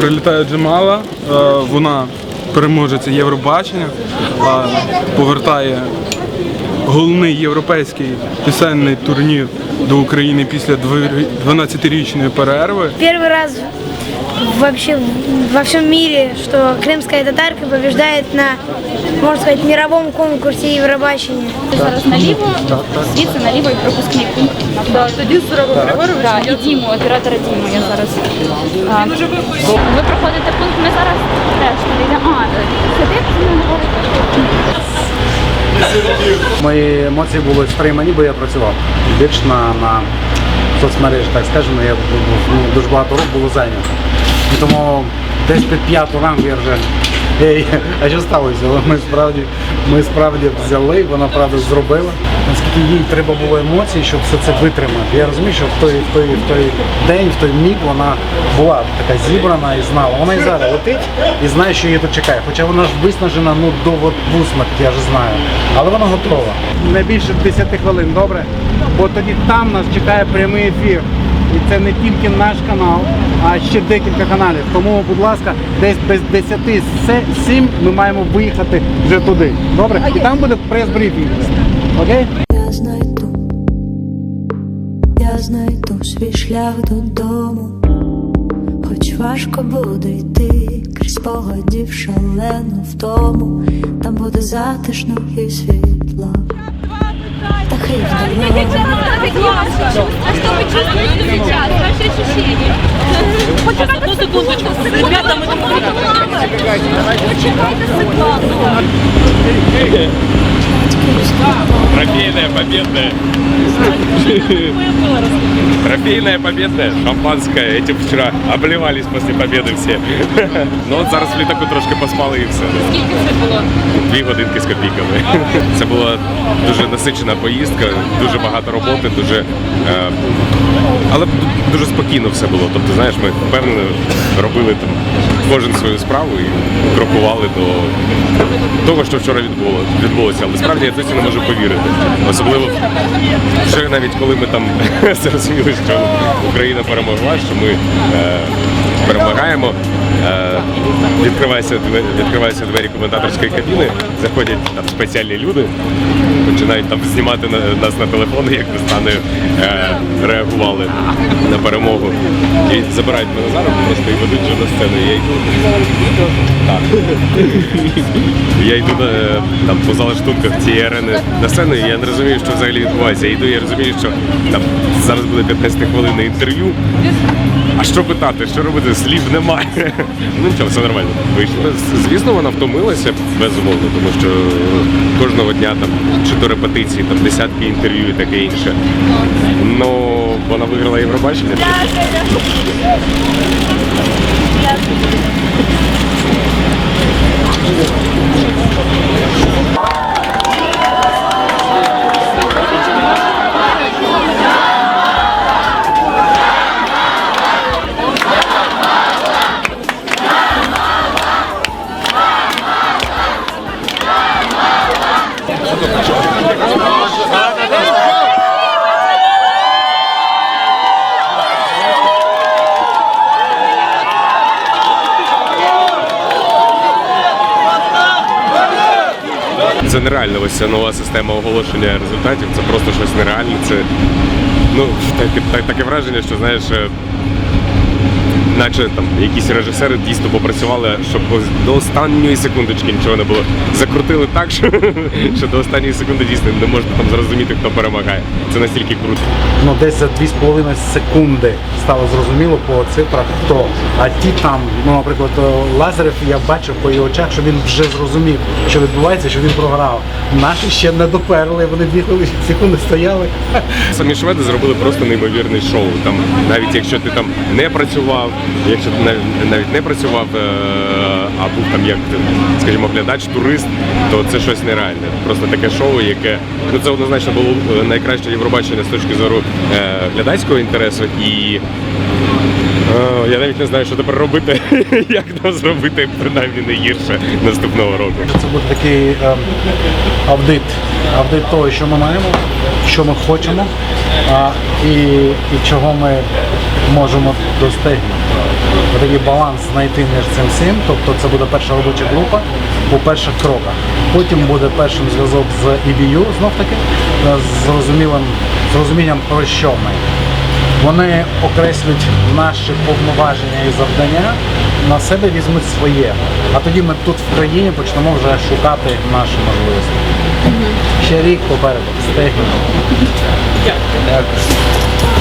Прилітає Джамала, е, вона переможеця Євробачення, е, повертає головний європейський пісенний турнір до України після дві- 12-річної перерви. Первый раз вообще во всем мире, что крымская татарка побеждает на, можно сказать, мировом конкурсе Евробачения. Зараз наліво, звідси наліво і пропускний пункт. Да, тоді да, і Діму, оператора Діму я зараз. А, ви проходите пункт, ми зараз теж йдемо. А, сюди ми. Мої емоції були стримані, бо я працював більш на, на соцмережі, так скажемо, я був, ну, дуже багато років було зайнято. І тому десь під п'яту ранку я вже. Ей, а що сталося? Але Ми справді, ми справді взяли, вона правда зробила. Наскільки їй треба було емоцій, щоб все це витримати. Я розумію, що в той, в той, в той день, в той міг вона була така зібрана і знала. Вона і зараз летить і знає, що її тут чекає. Хоча вона ж виснажена ну до вусмерті, я ж знаю. Але вона готова. Не більше 10 хвилин, добре? Бо тоді там нас чекає прямий ефір. І це не тільки наш канал, а ще декілька каналів. Тому, будь ласка, десь без 10 7 ми маємо виїхати вже туди. Добре? І там буде прес-брифінг. Окей? Я знайду, я знайду свій шлях додому, хоч важко буде йти крізь погодів шалену втому, там буде затишно і світло. Птахи в дорогу. А що ви чувствуєте зараз? Ваші ощущения? Одну секундочку. Ребята, ми Трофейная победная. Трофейная победная. Шампанское. Этим вчера обливались после победы все. Ну от зараз літаку трошки поспали і все. Скільки це було? Дві годинки з копійками. Це була дуже насичена поїздка, дуже багато роботи, дуже. Е, але дуже спокійно все було. Тобто, знаєш, ми впевнено робили там кожен свою справу і крокували до того, що вчора відбуло, відбулося. Але справді я досі не можу повірити. Особливо вже навіть коли ми там зрозуміли, що Україна перемогла, що ми е, перемагаємо. Е, відкриваються, двері, відкриваються двері коментаторської кабіни, заходять там спеціальні люди, починають там знімати на, нас на телефони, як ми з Танею е, реагували на перемогу. І забирають мене за руку просто і ведуть вже на сцену. Я йду. Так. Я йду там, по залаштунках цієї арени на сцену, і я не розумію, що взагалі відбувається. Я йду, я розумію, що там зараз буде 15 хвилин інтерв'ю. А що питати, що робити? Слів немає. Ну нічого, все нормально. Вийшло. Звісно, вона втомилася безумовно, тому що кожного дня там чи то репетиції, там десятки інтерв'ю і таке інше. Ну вона виграла Євробачення. Це нереально. Ось ця нова система оголошення результатів. Це просто щось нереальне. Це ну таке, так, таке враження, що знаєш. Наче там якісь режисери дійсно попрацювали, щоб до останньої секундочки нічого не було. Закрутили так, що, що до останньої секунди дійсно не можна там зрозуміти, хто перемагає. Це настільки круто. ну, десь за 2,5 секунди стало зрозуміло по цифрах хто. А ті там, ну, наприклад, Лазарев, я бачив по його очах, що він вже зрозумів, що відбувається, що він програв. Наші ще не доперли, вони бігали, секунди стояли. Самі шведи зробили просто неймовірне шоу. Там навіть якщо ти там не працював, якщо ти навіть не працював, е, а був там як скажімо, глядач, турист, то це щось нереальне. Просто таке шоу, яке ну це однозначно було е, найкраще Євробачення з точки зору е, глядацького інтересу і я навіть не знаю, що тепер робити, як нам зробити принаймні не гірше наступного року. Це буде такий ем, аудит, аудит того, що ми маємо, що ми хочемо а, і, і чого ми можемо достигнути. Такий баланс знайти між цим всім. Тобто це буде перша робоча група у перших кроках. Потім буде першим зв'язок з EBU, знов таки, е, з зрозумілим, з розумінням про що ми. Вони окреслять наші повноваження і завдання, на себе візьмуть своє. А тоді ми тут в країні почнемо вже шукати наші можливості. Ще рік попереду встигнемо. Дякую.